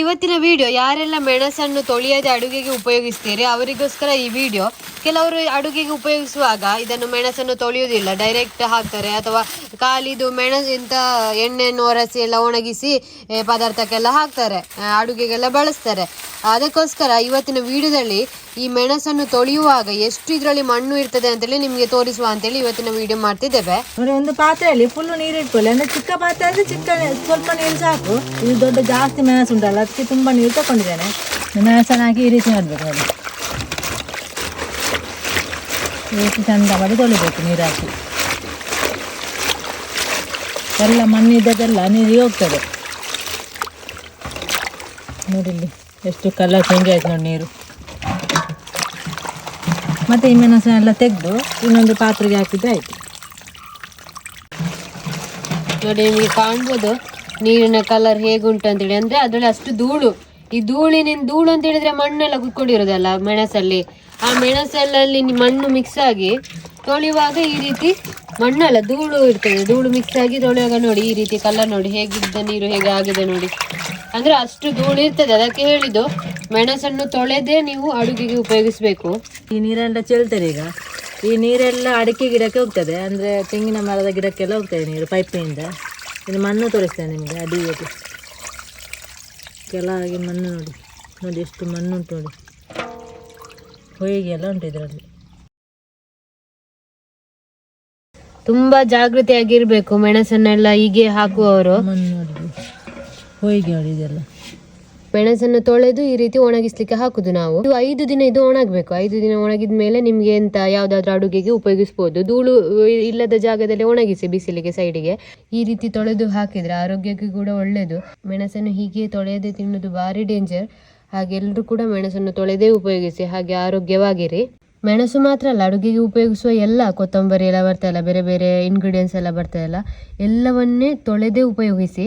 ಇವತ್ತಿನ ವಿಡಿಯೋ ಯಾರೆಲ್ಲ ಮೆಣಸನ್ನು ತೊಳೆಯದೆ ಅಡುಗೆಗೆ ಉಪಯೋಗಿಸ್ತೀರಿ, ಅವರಿಗೋಸ್ಕರ ಈ ವಿಡಿಯೋ ಕೆಲವರು ಅಡುಗೆಗೆ ಉಪಯೋಗಿಸುವಾಗ ಇದನ್ನು ಮೆಣಸನ್ನು ತೊಳೆಯುವುದಿಲ್ಲ. ಡೈರೆಕ್ಟ್ ಹಾಕ್ತಾರೆ ಅಥವಾ ಕಾಲಿದು ಮೆಣಸು, ಇಂಥ ಎಣ್ಣೆಯನ್ನು ಒರೆಸಿ ಎಲ್ಲ ಒಣಗಿಸಿ ಪದಾರ್ಥಕ್ಕೆಲ್ಲ ಹಾಕ್ತಾರೆ ಅಡುಗೆಗೆಲ್ಲ ಬಳಸ್ತಾರೆ. ಅದಕ್ಕೋಸ್ಕರ ಇವತ್ತಿನ ವಿಡಿಯೋದಲ್ಲಿ ಈ ಮೆಣಸನ್ನು ತೊಳೆಯುವಾಗ ಎಷ್ಟು ಇದರಲ್ಲಿ ಮಣ್ಣು ಇರ್ತದೆ ಅಂತೇಳಿ ನಿಮಗೆ ತೋರಿಸುವ ಅಂತೇಳಿ ಇವತ್ತಿನ ವಿಡಿಯೋ ಮಾಡ್ತಿದ್ದೇವೆ. ಒಂದು ಪಾತ್ರೆಯಲ್ಲಿ ಫುಲ್ಲು ನೀರು ಇಟ್ಕೊಳ್ಳಿ ಅಂದರೆ ಚಿಕ್ಕ ಪಾತ್ರೆ ಅಂದರೆ ಚಿಕ್ಕ, ಸ್ವಲ್ಪ ನೀರು ಸಾಕು. ಇದು ದೊಡ್ಡ ಜಾಸ್ತಿ ಮೆಣಸು ಉಂಟಲ್ಲ ಅದಕ್ಕೆ ತುಂಬ ನೀರು ತಗೊಂಡಿದ್ದೇನೆ. ಮೆಣಸನ್ನು ಹಾಕಿ ಈ ರೀತಿ ಮಾಡಬೇಕು ನೋಡಿ. ಈ ರೀತಿ ಚಂದ ಮಾಡಿ ತೊಳಿಬೇಕು ನೀರು ಹಾಕಿ ಎಲ್ಲ ಮಣ್ಣಿದ್ದದೆಲ್ಲ ನೀರಿಗೆ ಹೋಗ್ತದೆ. ನೋಡಿಲ್ಲಿ ಎಷ್ಟು ಕಲರ್ ಚೇಂಜ್ ಆಯ್ತು ನೋಡಿ ನೀರು. ಮತ್ತೆ ಈ ಮೆಣಸನ್ನೆಲ್ಲ ತೆಗೆದು ಇನ್ನೊಂದು ಪಾತ್ರೆಗೆ ಹಾಕಿದ್ರೆ ಆಯ್ತು. ನೋಡಿ ನಿಮಗೆ ಕಾಣ್ಬೋದು ನೀರಿನ ಕಲರ್ ಹೇಗುಂಟು ಅಂತೇಳಿ ಅಂದ್ರೆ ಅದರಲ್ಲಿ ಅಷ್ಟು ಧೂಳು. ಈ ಧೂಳಿನಿಂದ ಧೂಳು ಅಂತ ಹೇಳಿದ್ರೆ ಮಣ್ಣೆಲ್ಲ ಕುತ್ಕೊಂಡಿರೋದಲ್ಲ ಮೆಣಸಲ್ಲಿ. ಆ ಮೆಣಸಲ್ಲಿ ನಿ- ಮಣ್ಣು ಮಿಕ್ಸ್ ಆಗಿ ತೊಳೆಯುವಾಗ ಈ ರೀತಿ ಮಣ್ಣಲ್ಲ ಧೂಳು ಇರ್ತದೆ. ಧೂಳು ಮಿಕ್ಸ್ ಆಗಿ ತೊಳೆಯುವಾಗ ನೋಡಿ ಈ ರೀತಿ ಕಲರ್ ನೋಡಿ ಹೇಗಿದ್ದ ನೀರು ಹೇಗೆ ಆಗಿದೆ ನೋಡಿ. ಅಂದ್ರೆ ಅಷ್ಟು ಧೂಳು ಇರ್ತದೆ. ಅದಕ್ಕೆ ಹೇಳಿದ್ದು ಮೆಣಸನ್ನು ತೊಳೆದೇ ನೀವು ಅಡುಗೆಗೆ ಉಪಯೋಗಿಸಬೇಕು. ಈ ನೀರೆಲ್ಲ ಚೆಲ್ತಾರೆ ಈಗ. ಈ ನೀರೆಲ್ಲ ಅಡಿಕೆ ಗಿಡಕ್ಕೆ ಹೋಗ್ತದೆ. ಅಂದರೆ ತೆಂಗಿನ ಮರದ ಗಿಡಕ್ಕೆಲ್ಲ ಹೋಗ್ತದೆ ನೀರು ಪೈಪಿನಿಂದ. ಇಲ್ಲಿ ಮಣ್ಣು ತೋರಿಸ್ತೇನೆ ನಿಮಗೆ ಅಡಿಗೆ ಕೆಳಗೆ ಮಣ್ಣು ನೋಡಿ ನೋಡಿ ಎಷ್ಟು ಮಣ್ಣು ಉಂಟು ನೋಡಿ. ಹೊಯ್ಗೆ ಎಲ್ಲ ಉಂಟು ಇದರಲ್ಲಿ. ತುಂಬಾ ಜಾಗೃತಿಯಾಗಿರ್ಬೇಕು ಮೆಣಸನ್ನೆಲ್ಲ ಹೀಗೆ ಹಾಕುವವರು. ಮಣ್ಣು ನೋಡಿ ಹೊಯ್ಗೆ ನೋಡಿ ಇದೆಲ್ಲ. ಮೆಣಸನ್ನು ತೊಳೆದು ಈ ರೀತಿ ಒಣಗಿಸ್ಲಿಕ್ಕೆ ಹಾಕುದು ನಾವು. ಇದು ಐದು ದಿನ ಇದು ಒಣಗಬೇಕು. ಐದು ದಿನ ಒಣಗಿದ ಮೇಲೆ ನಿಮ್ಗೆ ಎಂತ ಯಾವ್ದಾದ್ರು ಅಡುಗೆಗೆ ಉಪಯೋಗಿಸ್ಬೋದು. ಧೂಳು ಇಲ್ಲದ ಜಾಗದಲ್ಲಿ ಒಣಗಿಸಿ ಬಿಸಿಲಿಗೆ, ಸೈಡಿಗೆ. ಈ ರೀತಿ ತೊಳೆದು ಹಾಕಿದ್ರೆ ಆರೋಗ್ಯಕ್ಕೆ ಕೂಡ ಒಳ್ಳೇದು. ಮೆಣಸನ್ನು ಹೀಗೆ ತೊಳೆಯದೆ ತಿನ್ನೋದು ಭಾರಿ ಡೇಂಜರ್ ಹಾಗೆ ಎಲ್ಲರೂ ಕೂಡ ಮೆಣಸನ್ನು ತೊಳೆದೇ ಉಪಯೋಗಿಸಿ, ಹಾಗೆ ಆರೋಗ್ಯವಾಗಿರಿ. ಮೆಣಸು ಮಾತ್ರ ಅಲ್ಲ, ಅಡುಗೆಗೆ ಉಪಯೋಗಿಸುವ ಎಲ್ಲ ಕೊತ್ತಂಬರಿ ಎಲ್ಲ ಬರ್ತಾ ಇಲ್ಲ, ಬೇರೆ ಬೇರೆ ಇಂಗ್ರೀಡಿಯೆಂಟ್ಸ್ ಎಲ್ಲ ಬರ್ತಾ ಎಲ್ಲವನ್ನೇ ತೊಳೆದೇ ಉಪಯೋಗಿಸಿ.